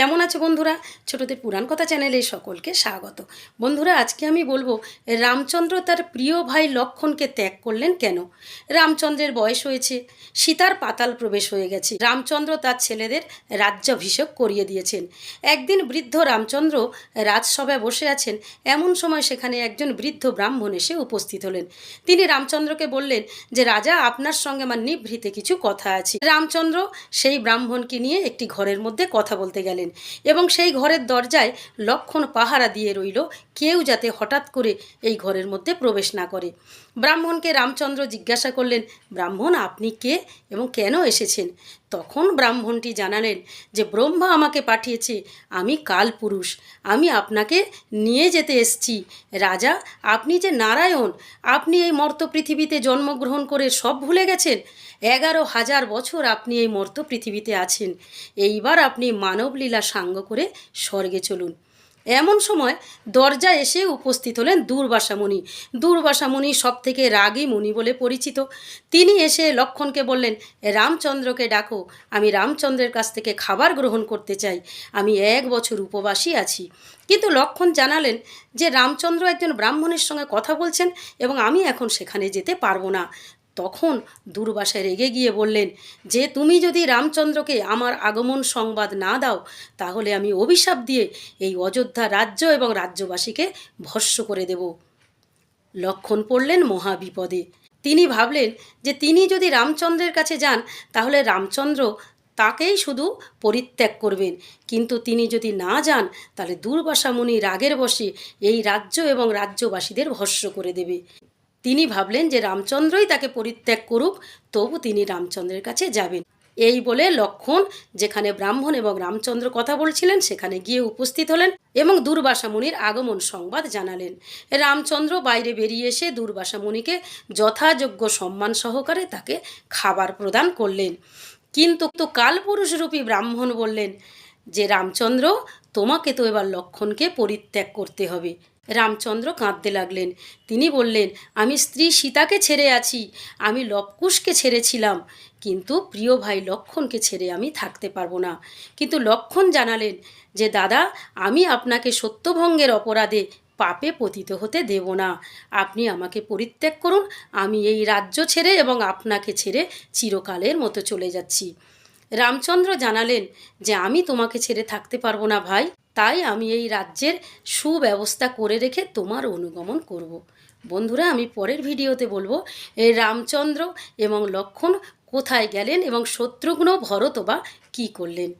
কেমন আছে বন্ধুরা? ছোটদের পুরাণ কথা চ্যানেলে সকলকে স্বাগত। বন্ধুরা, আজকে আমি বলব, রামচন্দ্র তার প্রিয় ভাই লক্ষণকে ত্যাগ করলেন কেন? রামচন্দ্রের বয়স হয়েছে, সীতার পাতাল প্রবেশ হয়ে গেছে। রামচন্দ্র তার ছেলেদের রাজ্যাভিষেক করিয়ে দিয়েছেন। একদিন বৃদ্ধ রামচন্দ্র রাজসভায় বসে আছেন, এমন সময় সেখানে একজন বৃদ্ধ ব্রাহ্মণ এসে উপস্থিত হলেন। তিনি রামচন্দ্রকে বললেন যে, রাজা, আপনার সঙ্গে আমার নিভৃতে কিছু কথা আছে। রামচন্দ্র সেই ব্রাহ্মণকে নিয়ে একটি ঘরের মধ্যে কথা বলতে গেলেন। এবং সেই ঘরের দরজায় লক্ষণ পাহারা দিয়ে রইল, কেউ যাতে হঠাৎ করে এই ঘরের মধ্যে প্রবেশ না করে। ব্রাহ্মণকে রামচন্দ্র জিজ্ঞাসা করলেন, ব্রাহ্মণ, আপনি কে এবং কেন এসেছেন? তখন ব্রাহ্মণটি জানালেন যে, ব্রহ্মা আমাকে পাঠিয়েছে, আমি কাল পুরুষ আমি আপনাকে নিয়ে যেতে এসছি। রাজা, আপনি যে নারায়ণ, আপনি এই মর্ত পৃথিবীতে জন্মগ্রহণ করে সব ভুলে গেছেন? এগারো হাজার বছর আপনি এই মর্ত পৃথিবীতে আছেন। এইবার আপনি মানবলীলা সাঙ্গ করে স্বর্গে চলুন। এমন সময় দরজা এসে উপস্থিত হলেন দুর্বাসা মুনি দুর্বাসা মুনি সব থেকে রাগী মুনি বলে পরিচিত। তিনি এসে লক্ষণকে বললেন, রামচন্দ্রকে ডাকো, আমি রামচন্দ্রের কাছ থেকে খাবার গ্রহণ করতে চাই। আমি এক বছর উপবাসী আছি। কিন্তু লক্ষণ জানালেন যে, রামচন্দ্র একজন ব্রাহ্মণের সঙ্গে কথা বলছেন এবং আমি এখন সেখানে যেতে পারব না। তখন দুর্বাসায় রেগে গিয়ে বললেন, যে তুমি যদি রামচন্দ্রকে আমার আগমন সংবাদ না দাও, তাহলে আমি অভিশাপ দিয়ে এই অযোধ্যা রাজ্য এবং রাজ্যবাসীকে ভস্য করে দেব। লক্ষণ পড়লেন মহাবিপদে। তিনি ভাবলেন যে তিনি যদি রামচন্দ্রের কাছে যান, তাহলে রামচন্দ্র তাকেই শুধু পরিত্যাগ করবেন। কিন্তু তিনি যদি না যান, তাহলে দুর্বাসা মুনি রাগের বসে এই রাজ্য এবং রাজ্যবাসীদের ভস্য করে দেবে। তিনি ভাবলেন যে রামচন্দ্রই তাকে পরিত্যাগ করুক, তবু তিনি রামচন্দ্রের কাছে যাবেন। এই বলে লক্ষণ, যেখানে ব্রাহ্মণ এবং রামচন্দ্র কথা বলছিলেন, সেখানে গিয়ে উপস্থিত হলেন এবং দুর্বাসা মুনির আগমন সংবাদ জানালেন। রামচন্দ্র বাইরে বেরিয়ে এসে দুর্বাসা মুনিকে যথাযোগ্য সম্মান সহকারে তাকে খাবার প্রদান করলেন। কিন্তু তো কালপুরুষরূপী ব্রাহ্মণ বললেন যে, রামচন্দ্র, তোমাকে তো এবার লক্ষণকে পরিত্যাগ করতে হবে। রামচন্দ্র কাঁদতে লাগলেন। তিনি বললেন, আমি স্ত্রী সীতাকে ছেড়ে আছি, আমি লবকুশকে ছেড়েছিলাম, কিন্তু প্রিয় ভাই লক্ষণকে ছেড়ে আমি থাকতে পারব না। কিন্তু লক্ষণ জানালেন যে, দাদা, আমি আপনাকে সত্যভঙ্গের অপরাধে পাপে পতিত হতে দেব না। আপনি আমাকে পরিত্যাগ করুন, আমি এই রাজ্য ছেড়ে এবং আপনাকে ছেড়ে চিরকালের মতো চলে যাচ্ছি। রামচন্দ্র জানালেন যে, আমি তোমাকে ছেড়ে থাকতে পারব না ভাই। তাই আমি এই রাজ্যের সুব্যবস্থা করে রেখে তোমার অনুগমন করব। বন্ধুরা, আমি পরের ভিডিওতে বলব এই রামচন্দ্র এবং লক্ষণ কোথায় গেলেন এবং শত্রুঘ্ন ভরত বা কী করলেন